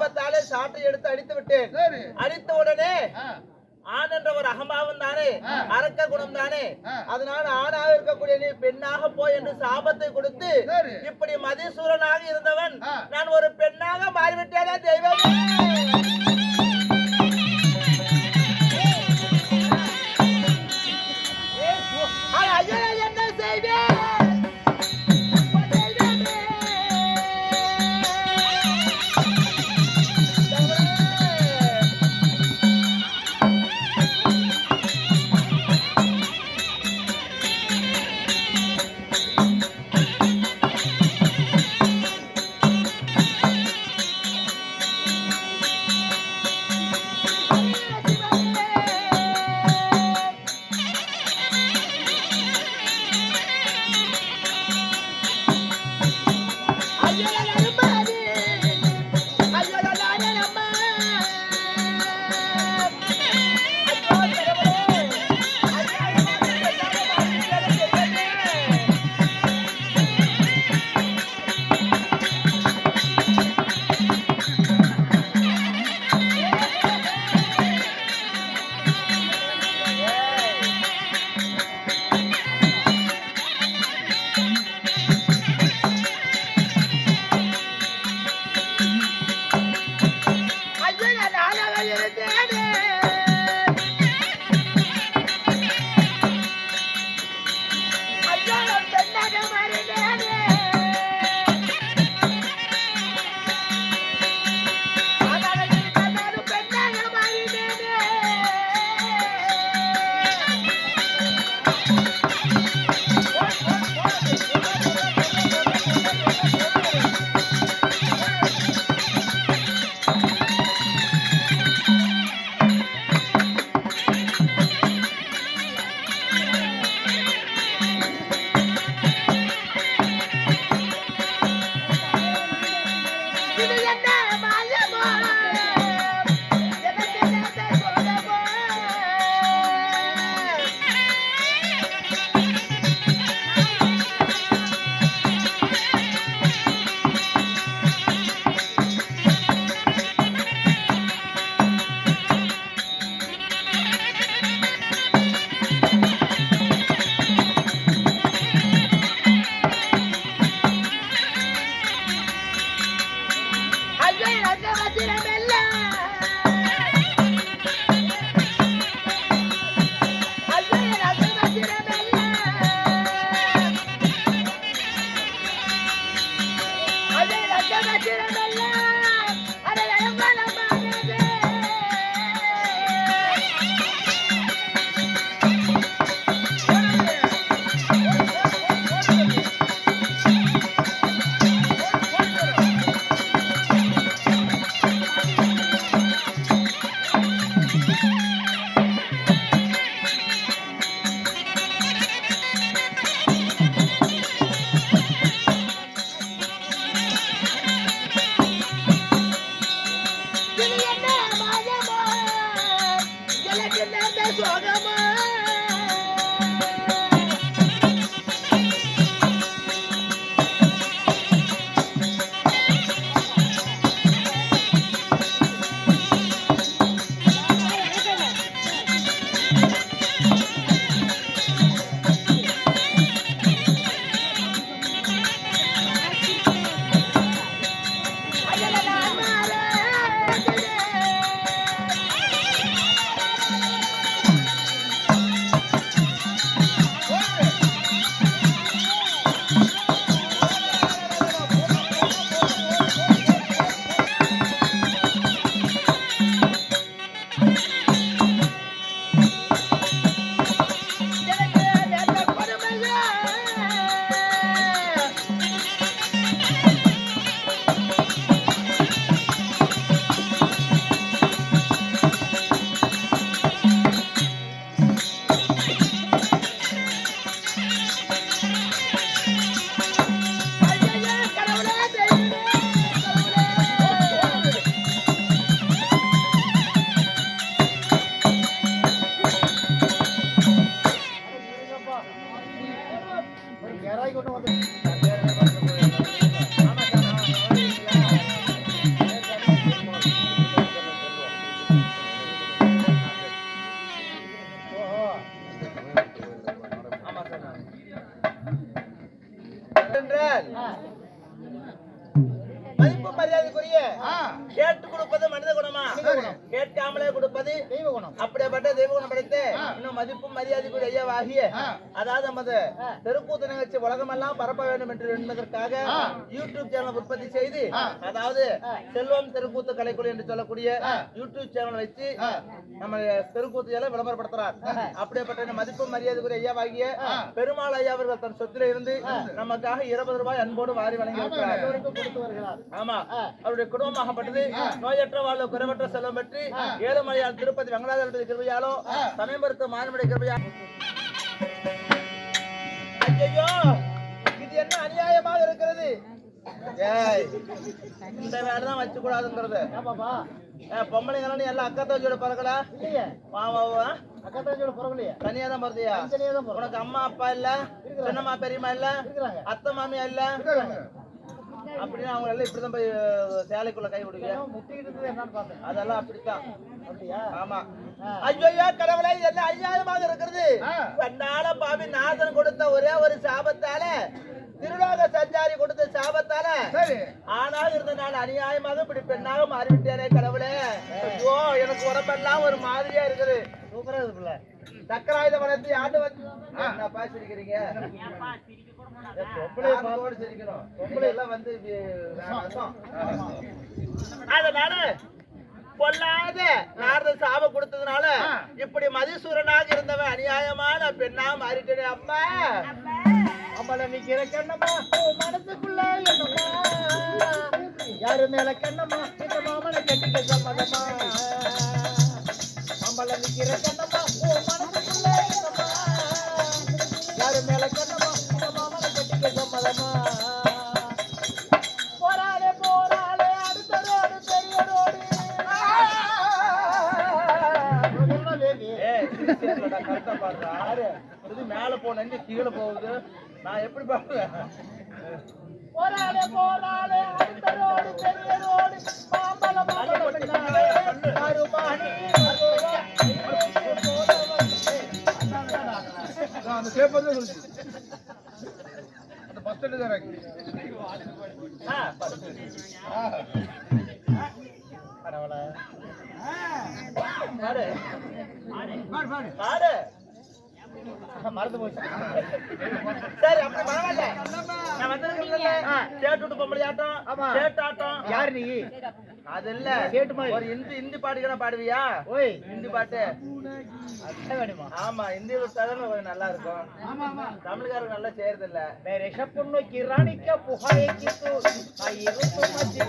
கோபத்தாலே சாட்டை எடுத்து அடித்து விட்டேன் அடித்த உடனே ஆண் என்ற ஒரு அகம்பாவம் தானே. அரக்க குணம் தானே. அதனால ஆணாக இருக்கக்கூடிய நீ பெண்ணாக போய் என்று சாபத்தை கொடுத்து. இப்படி மதிசூரனாக இருந்தவன். நான் ஒரு பெண்ணாக மாறிவிட்டேனே தெய்வமே யூடியூப் சேனல் உற்பத்தி செய்து அதாவது செல்வம் தெருக்கூத்து கலைக்குழு என்று சொல்லக்கூடிய யூடியூப் சேனல் வச்சு நம்ம தெருக்கூத்து எல்லாம் விளம்பரப்படுத்துறார். அப்படிப்பட்ட இந்த மதிப்பும் மரியாதைக்குரிய ஐயாவாகிய பெருமாள் ஐயா அவர்கள் தன் சொத்துல இருந்து நமக்காக இருபது ரூபாய் அன்போடு வாரி வழங்கி இருக்கிறார். ஆமா. அவருடைய குடும்பமாகப்பட்டது. நோயற்ற வாழ்வு குறைவற்ற செல்வம் பெற்று ஏழுமலையால் திருப்பதி வெங்கடாஜலபதி கிருபையாலோ சமயபுரத்து மாறுபடி கிருபையா ஐயோ இது என்ன அநியாயமாக இருக்கிறது? இந்த வேலைதான் வச்சு கூடாதுங்கிறது பொம்பளைங்க எல்லாம் அக்கா தோஜோட பிறக்கல இல்லையே. வா வா வா அக்கா தங்கச்சியோட பிறகுலையே தனியா தான் பிறந்தியா? உனக்கு அம்மா அப்பா இல்ல? சின்னம்மா பெரியம்மா இல்ல? அத்தை மாமியா இல்ல? அப்படின்னா அவங்க எல்லாம் இப்படிதான் போய் சேலைக்குள்ள கை விடுவீங்க அதெல்லாம் அப்படித்தான். ஆமா. ஐயோ கடவுளே என்ன அநியாயமாக இருக்கிறது? கண்ணால பாவி நாதன் கொடுத்த ஒரே ஒரு சாபத்தால திருலோக சஞ்சாரி கொடுத்த சாபத்தால ஆனால் இருந்த நான் அநியாயமாக இப்படி பெண்ணாக மாறிவிட்டேனே கடவுளே. ஐயோ எனக்கு உடம்பெல்லாம் ஒரு மாதிரியா இருக்குது. சூப்பரா இருக்குல்ல சக்கராயுத வளர்த்து ஆண்டு வந்து என்னப்பா சிரிக்கிறீங்க? சிரிக்கணும். பொம்பளை எல்லாம் வந்து. அதனால பொல்லாத நாரத சாப கொடுத்ததுனால இப்படி மதிசூரனாக இருந்தவன் அநியாயமான பெண்ணா மாறிட்டேனே அம்மா. அம்மள நிக்கிற கண்ணம்மா. மனசுக்குள்ள என்னம்மா? யாரு மேல கண்ணம்மா? இந்த மாமனை கட்டிக்க சம்மதமா அம்மள நிக்கிற கண்ணம்மா. மனசுக்குள்ள என்னம்மா? யாரு மேல கண்ணம்மா? இந்த மாமனை கட்டிக்க சம்மதமா பாடுறா. இது மேல போன கீழே போகுது. நான் எப்படி பாடுவேன் போராளே அந்த பேப்பர் தான் அந்த பஸ் ஸ்டாண்டு தான். பரவாயில்ல. பாடு. பாடு பாடு பாடு. மறந்து போச்சு. சரி அப்படி பரவாயில்ல. நான் வந்திருக்கல சேட்டு விட்டு பொம்பளை ஆட்டம் சேட்டு ஆட்டம். யார் நீ? அது இல்ல சேட்டு மாதிரி. ஒரு இந்தி இந்தி பாட்டுக்கு பாடுவியா? ஓய். இந்தி பாட்டு. ஆமா இந்தி கொஞ்சம் நல்லா இருக்கும் தமிழ்காரங்க நல்லா செய்யறது இல்ல ரிஷப்புன்னு கிராணிக்க புகாயை கிட்டு இருப்பு மச்சி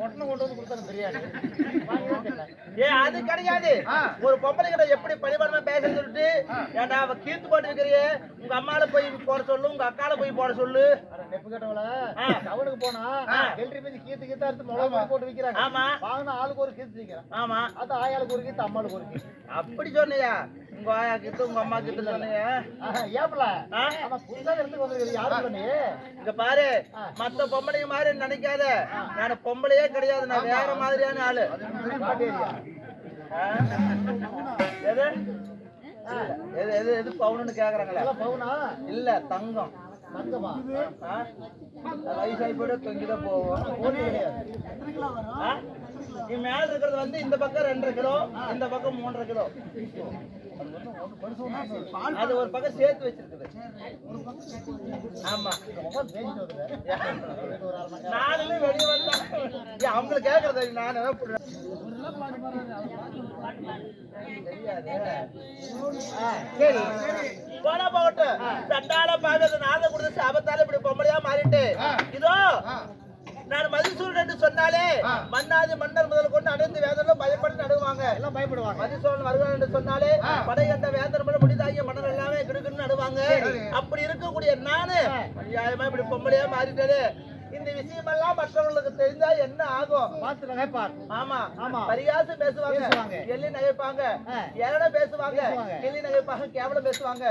கொண்டு வந்து பிரியாணி. அது கிடையாது. ஒரு பொம்பளை கிட்ட எப்படி பரிமாணமா பேச சொல்லிட்டு ஏன்டா அவ கீத்து போட்டு வைக்கிறியே உங்க அம்மால போய் போட சொல்லு உங்க அக்கால போய் போட சொல்லு. நெப்பு கட்டவள. டவுனுக்கு போனா ஆ. டெல்ரி மீது கீத்து கீத்தா எடுத்து மிளகா போட்டு விக்கிறாங்க. ஆமா. வாங்கினா ஆளுக்கு ஒரு கீத்து விக்கிறான் ஆமா. அது ஆயாளுக்கு ஒரு கீத்து அம்மாளுக்கு ஒரு கீத்து. அப்படி சொன்னியா? உங்க ஆயா கிட்ட உங்க அம்மா கிட்ட சொன்னியா ஆஹா, ஏப்பல இங்க பாரு. மத்த பொம்பளைங்க மாதிரி நினைக்காத. நான் பொம்பளையே கிடையாது நான் வேற மாதிரியான ஆளு? எது? எது எது எது பவுனுன்னு கேக்குறாங்களே? பவுனா? இல்ல தங்கம். தங்கமா? வயசாகி போயிட தொங்கிதான் போவோம். கோடி கிடையாது. மேல இருக்கிறது வந்து இந்த பக்கம் ரெண்டரை கிலோ இந்த பக்கம் மூன்றரை கிலோ. அது ஒரு பக்கம் சேர்த்து வச்சிருக்குது. ஆமா. முகம் நானுமே வெளியே வந்தேன் ஏய், அவங்களுக்கு கேக்குறது என்ன பண்றேன்? சரி. போனா போகட்டும். சண்டால பாக்குறது நாத கொடுத்து சாபத்தால இப்படி பொம்பளையா மாறிட்டு. இதோ நான் மதிசூரன் என்று சொன்னாலே மன்னாதி மன்னர் முதல் கொண்டு அனைத்து வேதங்களும் பயப்பட்டு நடுவாங்க. எல்லாம் பயப்படுவாங்க. மதிசூரன் வருவான் என்று சொன்னாலே படை கண்ட வேந்தர் முதல் முடிதாகிய மன்னர் எல்லாமே கிடுக்குன்னு நடுவாங்க. அப்படி இருக்கக்கூடிய நானு நியாயமா இப்படி பொம்பளையா மாறிட்டது இந்த விஷயமெல்லாம் மற்றவங்களுக்கு தெரிஞ்சா என்ன ஆகும்? பார்த்து நகைப்பார். ஆமா. ஆமா. பரிகாசம் பேசுவாங்க. எள்ளி நகைப்பாங்க. ஏழன பேசுவாங்க. கிள்ளி நகைப்பாங்க கேவலம் பேசுவாங்க.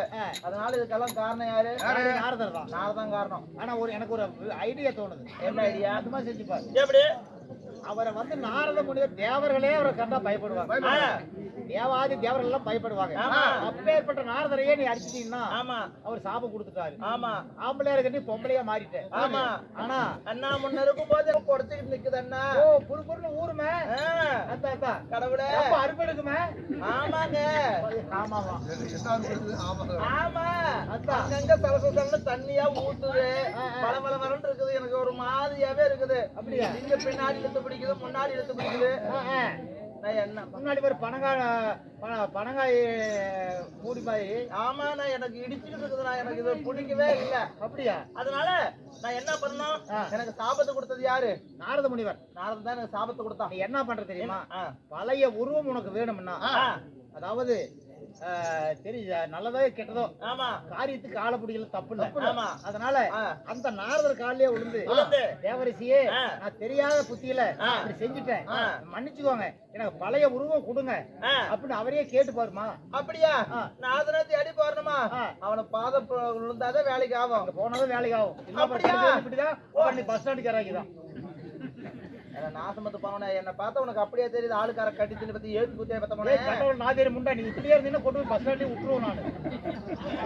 அதனால இதுக்கெல்லாம் காரணம் யாரு? நாரதர் தான் நான் தான் காரணம். ஆனா ஒரு எனக்கு ஒரு ஐடியா தோணுது. என்ன ஐடியா அது மாதிரி செஞ்சு பாரு. எப்படி? அவரை வந்து நாரத முனிவர் தேவர்களே அவரை கண்டா பயப்படுவாங்க. தேவாதி தேவர்கள் எல்லாம் பயப்படுவாங்க. அப்பேற்பட்ட நாரதரையே நீ அடிச்சிட்டீங்கன்னா ஆமா. அவர் சாபம் கொடுத்துட்டாரு. ஆமா. ஆம்பளையா இருக்க நீ பொம்பளையா மாறிட்டேன். ஆமா. ஆனா அண்ணா முன்ன இருக்கும் போது குறைச்சிக்கிட்டு நிக்குது அண்ணா. ஓ புருன்னு ஊருமே. அத்தா அத்தா. கடவுளே. ரொம்ப அறுப்பெடுக்குமே ஆமாங்க. ஆமாவா ஆமா. அதான். அங்கங்க சலச சலன்னு தண்ணியா ஊத்துது. ஆ, ஆ. பல பல பலன்னு இருக்குது. எனக்கு ஒரு மாதிரியாவே இருக்குது. அப்படியா? இங்க பின்னாடி இழுத்து பிடிக்குது முன்னாடி இழுத்து பிடிக்குது. முன்னாடி ஒரு பனங்காய் பன- பனங்காய் மூடி மாதிரி. ஆமா நான் எனக்கு இடிச்சுக்கிட்டு இருக்குது நான் எனக்கு இது பிடிக்கவே இல்ல. அப்படியா? அதனால நான் என்ன பண்ணணும் ஆ. எனக்கு சாபத்தை கொடுத்தது யாரு? நாரத முனிவர். நாரதன் தான் எனக்கு சாபத்தை கொடுத்தான். என்ன பண்ற தெரியுமா. பழைய உருவம் உனக்கு வேணும்னா. அதாவது தெரியுதா? நல்லதோ கெட்டதோ? ஆமா. காரியத்துக்கு ஆள பிடிக்கல தப்பு இல்ல. ஆமா. அதனால. அந்த நாரதர் காலிலே விழுந்து. தேவரிசியே. நான் தெரியாத புத்தியில. இப்படி செஞ்சுட்டேன். மன்னிச்சுக்கோங்க. எனக்கு பழைய உருவம் கொடுங்க. அப்படின்னு அவரையே கேட்டு பாருமா. அப்படியா? தேடி போறணுமா ஆ. அவனை பாத விழுந்தாதான் வேலைக்கு ஆகும். போனதும் வேலைக்கு ஆகும். இப்படிதான் பஸ் ஸ்டாண்டுக்கு இறங்கிதான். என்ன நாசமத்து போனே என்ன பார்த்தா உனக்கு அப்படியே தெரியுது ஆளுக்கார கட்டி தின்னு பத்தி ஏத்து குத்திய பத்த போனே கடவுள் நாதேரி முண்டா நீ இப்படியே இருந்தீங்கன்னா கொண்டு போய் பஸ் ஸ்டாண்ட்லயே விட்டுருவோம் நான்.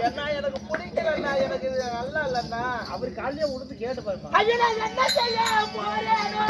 என்ன எனக்கு பிடிக்கலண்ணா எனக்கு இது நல்லா இல்லண்ணா. அவர் காலையிலே விழுந்து கேட்டு ஐயோ நான் என்ன செய்ய போறேனோ?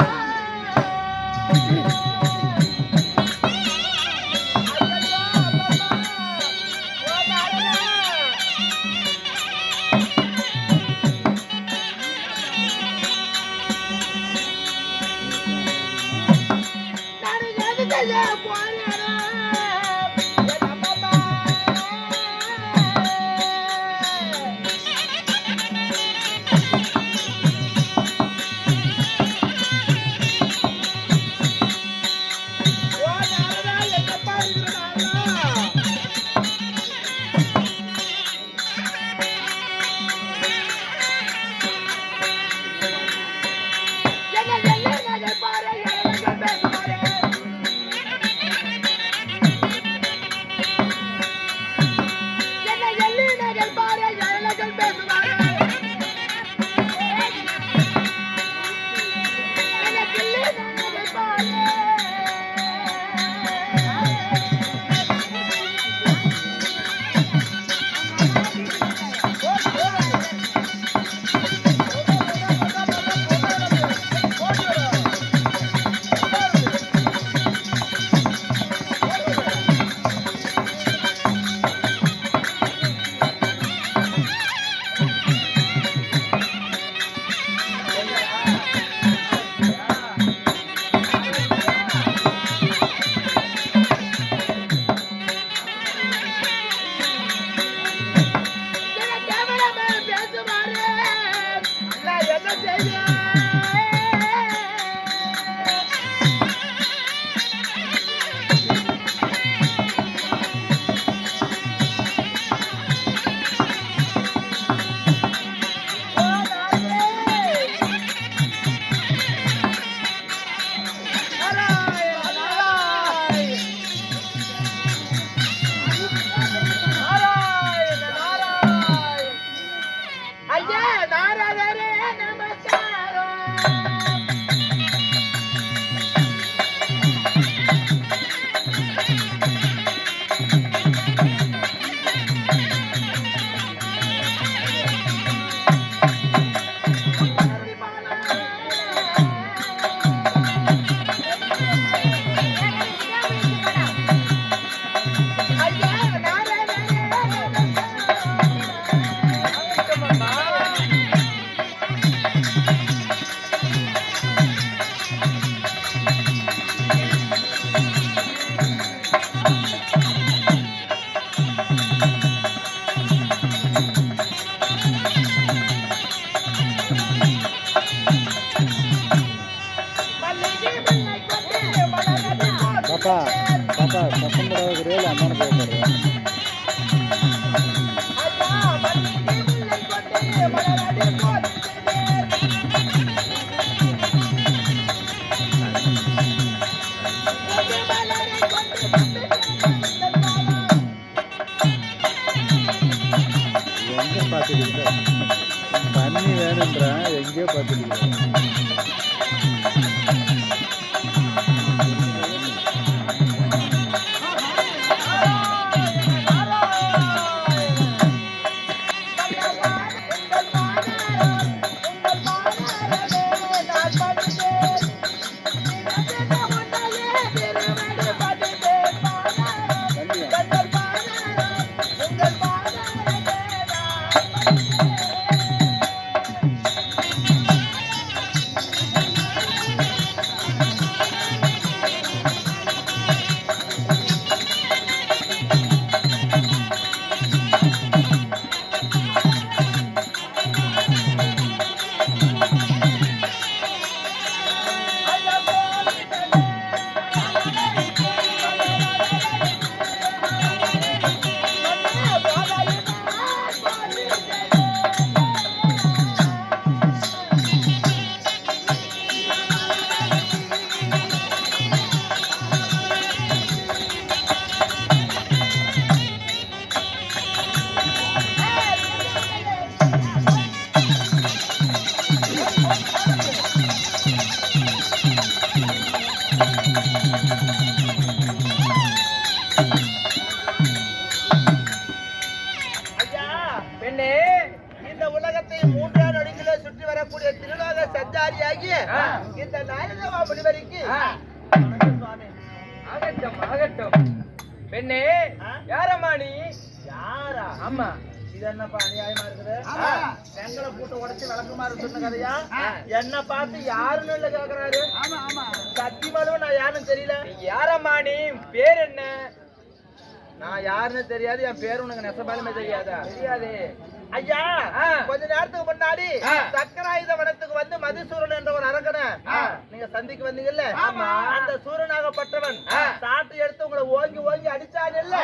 அந்த சூரனாகப்பட்டவன். சாட்டு எடுத்து உங்களை ஓங்கி ஓங்கி அடிச்சான் இல்ல.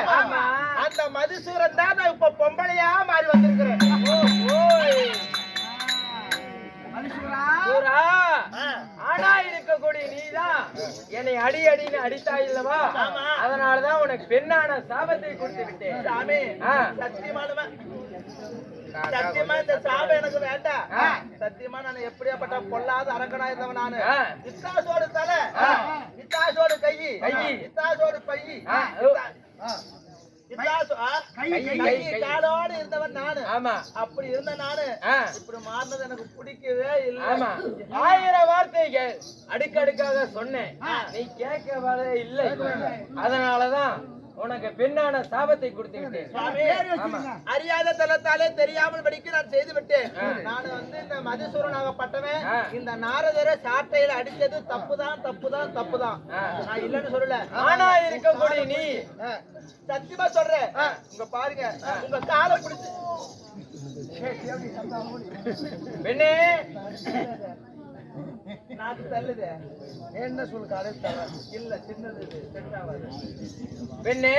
அந்த மதுசூரன் தான் நான் இப்ப பொம்பளையா மாறி வந்திருக்கிறேன். ஆனா இருக்கக்கூடிய நீதான் என்னை அடி அடின்னு அடித்தாய் இல்லவா. அதனாலதான் உனக்கு பெண்ணான சாபத்தை கொடுத்து விட்டேன் சாமி ஆ. சத்தியமா இந்த சாபம் எனக்கு வேண்டாம். சத்தியமா நான் எப்படியாப்பட்ட பொல்லாத அரக்கனா இருந்தவன் நானு. இத்தாசோடு தலை. இத்தாசோடு கை. கை. இத்தாசோடு. காலோடு இருந்தவன் நானு. ஆமா. அப்படி இருந்த நானு. இப்படி மாறினது எனக்கு பிடிக்கவே இல்ல. ஆயிரம் வார்த்தைகள் அடுக்கடுக்காக சொன்னேன். நீ கேட்கவே இல்லை. அதனாலதான் உனக்கு பெண்ணான சாபத்தை கொடுத்து விட்டேன். அறியாத தலத்தாலே தெரியாமல் படிக்க நான் செய்து விட்டேன். நான் வந்து இந்த மதுசூரனாகப்பட்டவன். ஆ. இந்த நாரதரை சாட்டையில அடிச்சது தப்புதான் தப்புதான் தப்புதான். நான் இல்லைன்னு சொல்லல. ஆனா இருக்கக்கூடிய நீ. சத்தியமா சொல்றேன். உங்க பாருங்க. உங்க காலை பிடிச்சு. பெண்ணே. நாக்கு தள்ளுது. என்ன சொல்லு காலை தர இல்ல சின்னது set ஆகாது. பெண்ணே.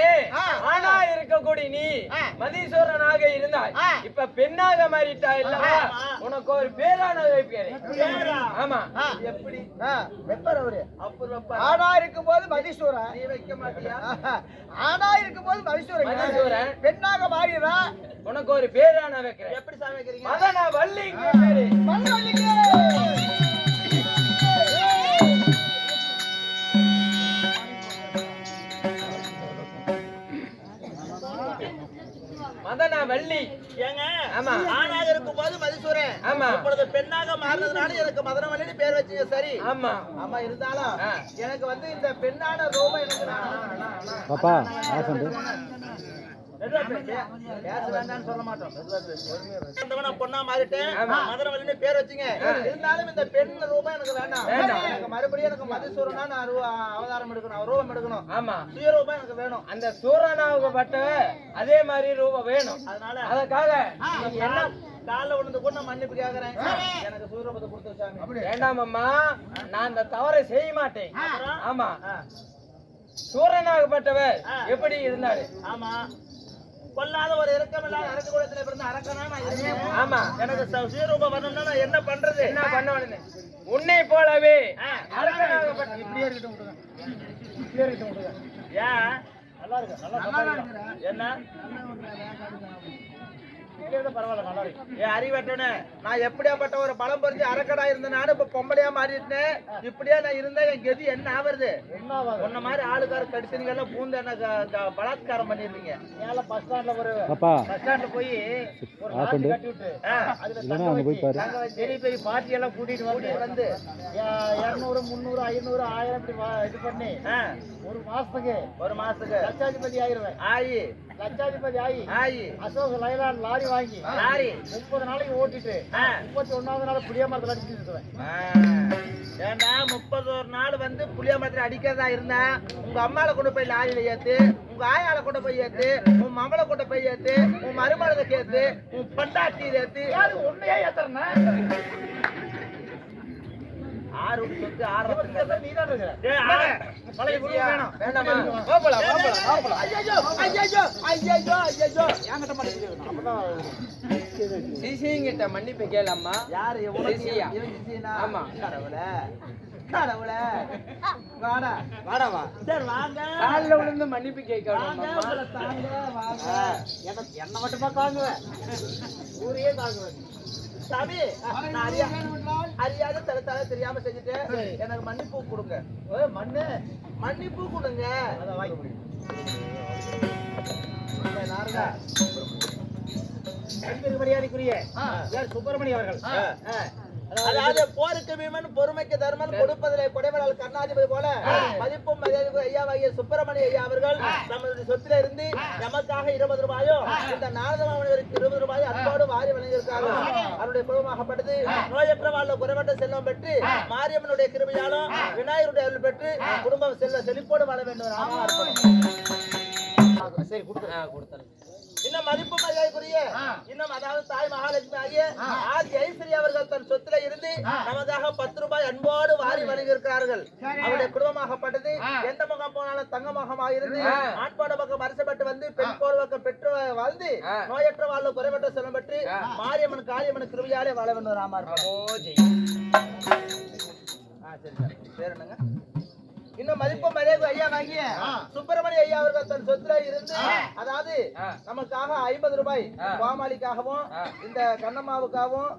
ஆனா இருக்கக்கூடிய நீ. மதீஸ்வரனாக இருந்தாய். இப்ப பெண்ணாக மாறிட்டா இல்லவா ஆமா. உனக்கு ஒரு பேரான பேரா? ஆமா. எப்படி? வெப்பர் அவரு. அப்புறம் ஆனா இருக்கும்போது மதீஸ்வரன் நீ வைக்க மாட்டியா? ஆனா இருக்கும்போது மதீஸ்வரன் மதீஸ்வரன். பெண்ணாக மாறிடுறா? உனக்கு ஒரு பேரான வைக்கிறேன். எப்படி சாமி வைக்கிறீங்க? மதன வள்ளிங்க பேரு. மதன வள்ளி ஏங்க ஆமா. ஆணாக இருக்கும்போது மதிசூரன் ஆமா. இப்பொழுது பெண்ணாக மாறினதுனால எனக்கு மதனமல்லின்னு பேர் வச்சீங்க சரி ஆமா ஆமா இருந்தாலும். எனக்கு வந்து இந்த பெண்ணான ரோமம் எனக்கு நான் பாப்பா பொண்ணா மாறிட்டேன். மதுரவல்லின்னு பேர் வச்சீங்க. இருந்தாலும் இந்த பெண் ரூபம் எனக்கு வேண்டாம். எனக்கு மறுபடியும் எனக்கு மதுசூரனா நான் அவதாரம் எடுக்கணும் ரூபம் எடுக்கணும். ஆமா. சுயரூபம் எனக்கு வேணும். அந்த சூரனாகப்பட்ட அதே மாதிரி ரூபம் வேணும். அதனால அதுக்காக என்ன காலைல விழுந்து கூட நான் மன்னிப்பு கேக்குறேன். எனக்கு சுயரூபத்தை கொடுத்து சாமி வேண்டாம் அம்மா. நான் அந்த தவறை செய்ய மாட்டேன். ஆமா. சூரனாகப்பட்டவர். எப்படி இருந்தாரு? ஆமா. கொல்லாத ஒரு இறக்கமில்லாத அரசு குலத்துல பிறந்த அரக்கனா நான். ஆமா. எனக்கு ச- சுயரூபம் வரணும்னா நான் என்ன பண்றது? என்ன பண்ண உடனே உன்னை போலவே. அரக்கனாகப்பட்ட இப்படியே இருக்கட்டும் இப்படியே இருக்கட்டும் ஏன்? நல்லா இருக்கு? நல்லா என்ன? அறிவட்டனே நான் எப்படியாப்பட்ட ஒரு பலம் பொருந்தி அரக்கடா இருந்த நானும் இப்ப பொம்பளையா மாறிட்டேன். இப்படியே நான் இருந்தா என் கதி என்ன ஆவறது? என்ன ஆகாது உன்ன மாதிரி ஆளுக்கார கடிச்சீங்க எல்லாம் பூந்து என்ன பலாத்காரம் பண்ணிருந்தீங்க மேல பஸ் ஸ்டாண்ட்ல ஒரு பாப்பா பஸ் ஸ்டாண்ட்ல போய் ஒரு. கட்டி விட்டு அதுல பெரிய பெரிய பார்ட்டி எல்லாம் கூட்டிட்டு வந்து கூட்டிட்டு வந்து இரநூறு முந்நூறு ஐநூறு ஆயிரம் இப்படி இது பண்ணி ஒரு மாசத்துக்கு ஒரு மாசத்துக்கு. லட்சாதிபதி ஆயிருவேன். ஆயி. லட்சாதிபதி ஆகி ஆயி அசோக் லைலான் லாரி வாங்கி லாரி. முப்பது நாளைக்கு ஓட்டிட்டு. முப்பத்தி ஒன்னாவது நாள் புளிய மரத்தில் அடிச்சுட்டு ஆ. ஏண்டா முப்பது ஒரு நாள் வந்து புளிய மரத்துல அடிக்கிறதா இருந்தா உங்க அம்மால கொண்டு போய் லாரியில ஏத்து உங்க ஆயால கொண்டு போய் ஏத்து உன் மவளை கொண்டு போய் ஏத்து உன் மருமகளுக்கு ஏத்து உன் பொண்டாட்டி ஏத்து. உண்மையா ஏத்துறேன்னா? ஆறு சொத்து ஆறு. சிசிங்கிட்ட மன்னிப்பு கேளம்மா. யாரு? ஆமா. கடவுளே கடவுளே. வாடா. வாடவா சரி வாங்க. காலில் விழுந்து மன்னிப்பு வாங்க கேட்கணும் வாங்க. எனக்கு என்ன மட்டுமா தாங்குவேன் ஊரையே தாங்குவேன் சாமி நான் அறியா அறியாத தலை தலை தெரியாம செஞ்சுட்டேன் எனக்கு மன்னிப்பு கொடுங்க. மண்ணு. மன்னிப்பு கொடுங்க. மரியாதைக்குரிய யார்? சுப்பிரமணி அவர்கள். அதாவது போருக்கு பொறுமைக்கு தர்மன் கொடுப்பதிலே கொடைவளால் கர்ணாதிபதி போல ஐயாவாகிய சுப்பிரமணிய ஐயா அவர்கள் நமது சொத்துல இருந்து நமக்காக இருபது ரூபாயும் இந்த நாரதமாவனவருக்கு இருபது ரூபாயும் அன்போடு வாரி வழங்கியிருக்காங்க. அவருடைய குடும்பமாகப்பட்டது நோயற்ற வாழ்ல குறைவற்ற செல்வம் பெற்று மாரியம்மனுடைய கிருபையாலும் விநாயகருடைய அருள் பெற்று குடும்பம் செல்ல செழிப்போடு வாழ வேண்டும். சரி கொடுத்துருங்க கொடுத்தேன் இன்னும் மதிப்பு மரியாதைக்குரிய? இன்னும் அதாவது தாய் மகாலட்சுமி ஆகிய ஆதி ஐஸ்வரி அவர்கள் தன் சொத்துல இருந்து நமக்காக பத்து ரூபாய் அன்போடு வாரி வழங்கியிருக்கிறார்கள். அவருடைய குடும்பமாகப்பட்டது. எந்த முகம் போனாலும் தங்க முகமாக இருந்து ஆட்பாட பக்கம் அரசப்பட்டு வந்து பெண் போர் பக்கம் பெற்று வாழ்ந்து நோயற்ற வாழ்வு குறைவற்ற செல்வம் பெற்று மாரியம்மன் காளியம்மன் கிருபையாலே வாழ வேண்டும் ராமார். சரி சார். பேர் என்னங்க? இன்னும் மதிப்பு மரியாதை ஐயா வாங்கிய. சுப்பிரமணிய ஐயா அவர்கள் தன் சொத்துல இருந்து அதாவது. நமக்காக ஐம்பது ரூபாய். கோமாளிக்காகவும். இந்த கண்ணம்மாவுக்காகவும்.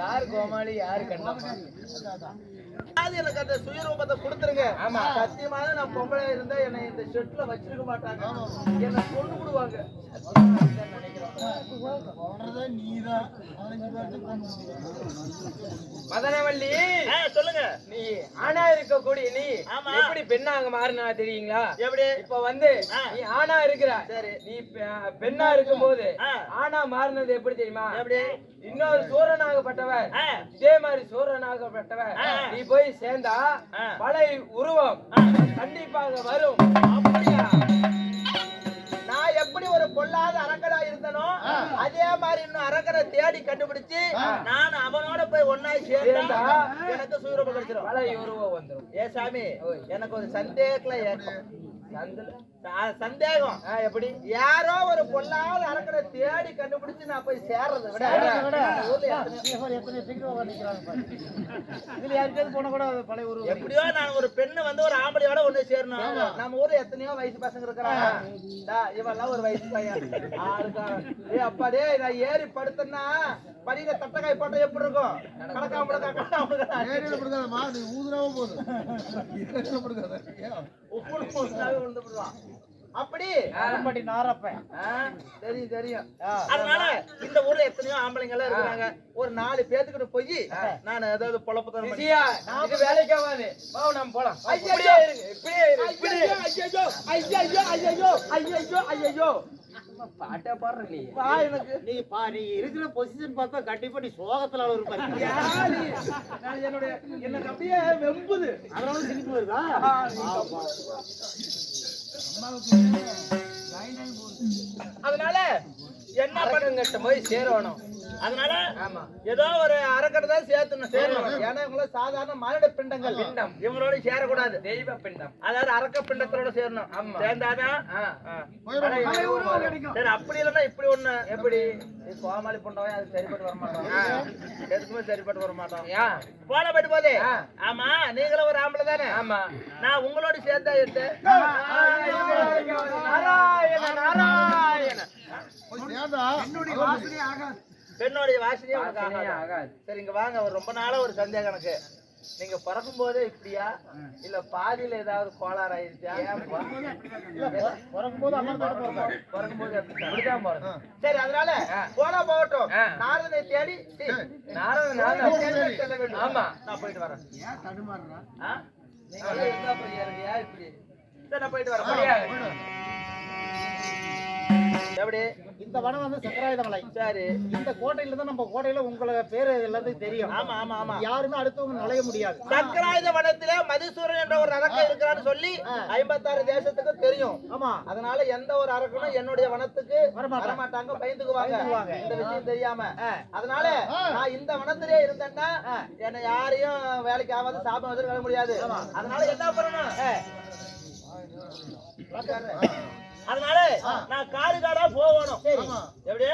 யார் கோமாளி யார் கண்ணம்மா? எனக்கு அந்த சுயரூபத்தை கொடுத்துருங்க. ஆமா. சத்தியமாக நான் பொம்பளை இருந்தா என்னை இந்த ஷெட்ல வச்சிருக்க மாட்டாங்க. என்னை கொண்டு விடுவாங்க. மதனவள்ளி சொல்லுங்க நீ ஆணா இருக்கக்கூடிய நீ. எப்படி பெண்ணாக மாறினா தெரியுங்களா எப்படி இப்ப வந்து. நீ ஆணா இருக்கிற சரி. நீ பெண்ணா இருக்கும்போது ஆ. ஆணா மாறினது எப்படி தெரியுமா எப்படி இன்னொரு சூரனாகப்பட்டவர். இதே மாதிரி சூரனாகப்பட்டவர். நீ போய் சேர்ந்தா. பழைய உருவம் கண்டிப்பாக வரும் அப்படியா எப்படி ஒரு பொல்லாத அரக்கனா இருந்தனோ அதே மாதிரி இன்னும் அரக்கனை தேடி கண்டுபிடிச்சு நான் அவனோட போய் ஒன்னாய் சேர்ந்தா எனக்கு சுயரூபம் கிடைச்சிடும் ஏ சாமி எனக்கு ஒரு சந்தேகத்துல ச- சந்தேகம். எப்படி? யாரோ ஒரு பொல்லாத அரக்கனை தேடி கண்டுபிடிச்சு நான் போய் சேர்றதை விட. இதுல யாருக்காவது போனா கூட அது பழைய உருவம் எப்படியோ நான் ஒரு பெண்ணு வந்து ஒரு ஆம்பளையோட ஒண்ணு சேரணும். நம்ம ஊர்ல எத்தனையோ வயசு பசங்க இருக்கிறாங்க. டா, இவன்லாம் ஒரு வயசு பையன். ஆளுக்காரன். ஏய் அப்பா டேய் நான் ஏறி படுத்தேன்னா படியில தட்டக்காய் போட்டா எப்படி இருக்கும்? கடக்காம கடக்கா கடக்காம ஏரியில படுக்காதம்மா நீ ஊதுனாவே போதும் ஏரியில படுக்காத ஏன்? விழுந்து விடுவான் அப்படி? அரும்பட்டி நாரப்பன். தெரியும் தெரியும். அதனால இந்த ஊர்ல எத்தனையோ ஆம்பளைங்க எல்லாம் இருக்கிறாங்க. ஒரு நாலு பேத்துக்கிட்ட போய் நான் ஏதாவது பொழப்பு தரம் பண்ணி பிஸியா இது வேலைக்கு ஆகாது. வா நம்ம போலாம். ஐயோ! இப்படியே இப்படியே. ஐயோ ஐயோ ஐயோ ஐயோ ஐயோ பாட்டா பாடுற நீ வா எனக்கு. நீ பா நீ இருக்கிற பொசிஷன் பார்த்தா கண்டிப்பா நீ சோகத்துல ஒரு என்னுடைய எனக்கு அப்படியே வெம்புது. அதனால சிரிப்பு வருதா? அதனால என்ன பண்ணுங்க போய் சேரணும் அதனால ஆமா ஏதோ ஒரு அறக்கட்டை தான் சேர்த்தணும் சேரணும் ஏன்னா இவங்கள சாதாரண மானிட பிண்டங்கள் பிண்டம். இவங்களோட சேரக்கூடாது தெய்வ பிண்டம் அதாவது அரக்க பிண்டத்தோட சேரணும் ஆமா. சேர்ந்தாதான் சரி அப்படி இல்லைன்னா இப்படி ஒண்ணு எப்படி கோமாளி புண்டவன் அது சரிப்பட்டு வர மாட்டோம் எதுக்குமே சரிப்பட்டு வர மாட்டோம்? போன போயிட்டு போதே. ஆமா நீங்களும் ஒரு ஆம்பளை தானே ஆமா நான் உங்களோட சேர்த்தா எடுத்து நாராயண நாராயண போய் சேர்ந்தா பெண்ணோடைய வாசனையே வாசனையே ஆகாது. ஆகாது. சரி இங்க வாங்க. ஒரு ரொம்ப நாளா ஒரு சந்தேகம் எனக்கு. நீங்க பிறக்கும் போதே இப்படியா? இல்ல பாதியில ஏதாவது கோளாறு ஆயிருச்சா? பிறக்கும் போது அப்படிதான் போறது சரி அதனால. போனா போகட்டும். நாரதனை தேடி நாரதனை செல்ல வேண்டும். ஆமா. நான் போயிட்டு வரேன்? நீங்க இருந்தா போய் ஏறுறியா இப்படி? சரி நான் போயிட்டு வரேன்? எப்படி? இந்த வனம் வந்து சக்கராயுத மலை. சரி. இந்த கோட்டையில தான் நம்ம கோட்டையில உங்களுக்கு பேரு எல்லாத்துக்கும் தெரியும். ஆமா ஆமா ஆமா. யாருமே அடுத்தவங்க நுழைய முடியாது. சக்கராயுத வனத்திலே மதிசூரன் என்ற ஒரு அரக்கன் இருக்கிறான்னு சொல்லி ஐம்பத்தாறு தேசத்துக்கு தெரியும். ஆமா. அதனால எந்த ஒரு அரக்கனும் என்னுடைய வனத்துக்கு வரமாட்டாங்க. பயந்துக்குவாங்க. இந்த விஷயம் தெரியாம. அதனால நான் இந்த வனத்திலே இருந்தேன்னா என்னை யாரையும் வேலைக்கு ஆகாது சாபம் வந்து வர முடியாது. அதனால என்ன பண்ணணும்? அதனால நான் காடு காடா போகணும் எப்படி.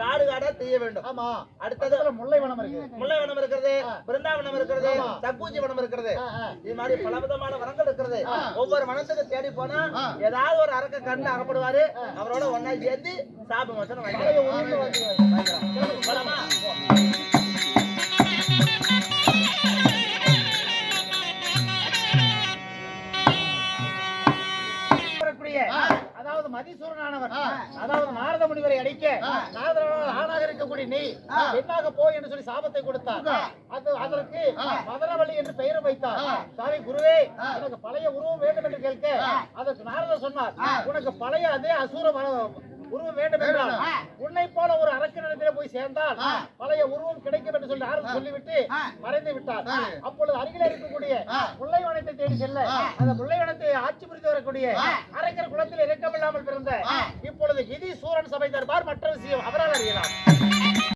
காடு காடா செய்ய வேண்டும். ஆமா. அடுத்தது முல்லை வனம் இருக்கு. முல்லை வனம் இருக்கிறது பிருந்தாவனம் இருக்கிறது. தப்பூச்சி வனம் இருக்கிறது. இது மாதிரி பல விதமான வனங்கள் இருக்கிறது. ஒவ்வொரு வனத்துக்கு தேடி போனா ஏதாவது ஒரு அரக்க கண்டு அகப்படுவாரு அவரோட ஒன்னா சேர்ந்து சாபம் வசனம் பழைய மதிசூரனானவர் அதாவது நாரத முனிவரை அடிக்க நாரதனான ஆணாக இருக்கக்கூடிய நீ பெண்ணாக போ என்று சொல்லி சாபத்தை கொடுத்தார் அது அதற்கு மதனவள்ளி என்று பெயர் வைத்தார் சாமி குருவே எனக்கு பழைய உருவம் வேண்டும் என்று கேட்க அதற்கு நாரதர் சொன்னார் உனக்கு பழைய அதே அசூர உருவம் வேண்டும் என்றால் உன்னை போல ஒரு அரக்கனிடத்திலே போய் சேர்ந்தால் பழைய உருவம் கிடைக்கும் என்று சொல்லி நாரதர் சொல்லிவிட்டு மறைந்து விட்டார். அப்பொழுது அருகில் இருக்கக்கூடிய முல்லைவனத்தை தேடி செல்ல அந்த முல்லைவனத்தை ஆட்சி புரிந்து வரக்கூடிய அரக்கர் குலத்தில் இறக்கமில்லாமல் பிறந்த இப்பொழுது விதி சூரன் சபை தர்பார் மற்ற விஷயம் அவரால் அறியலாம்.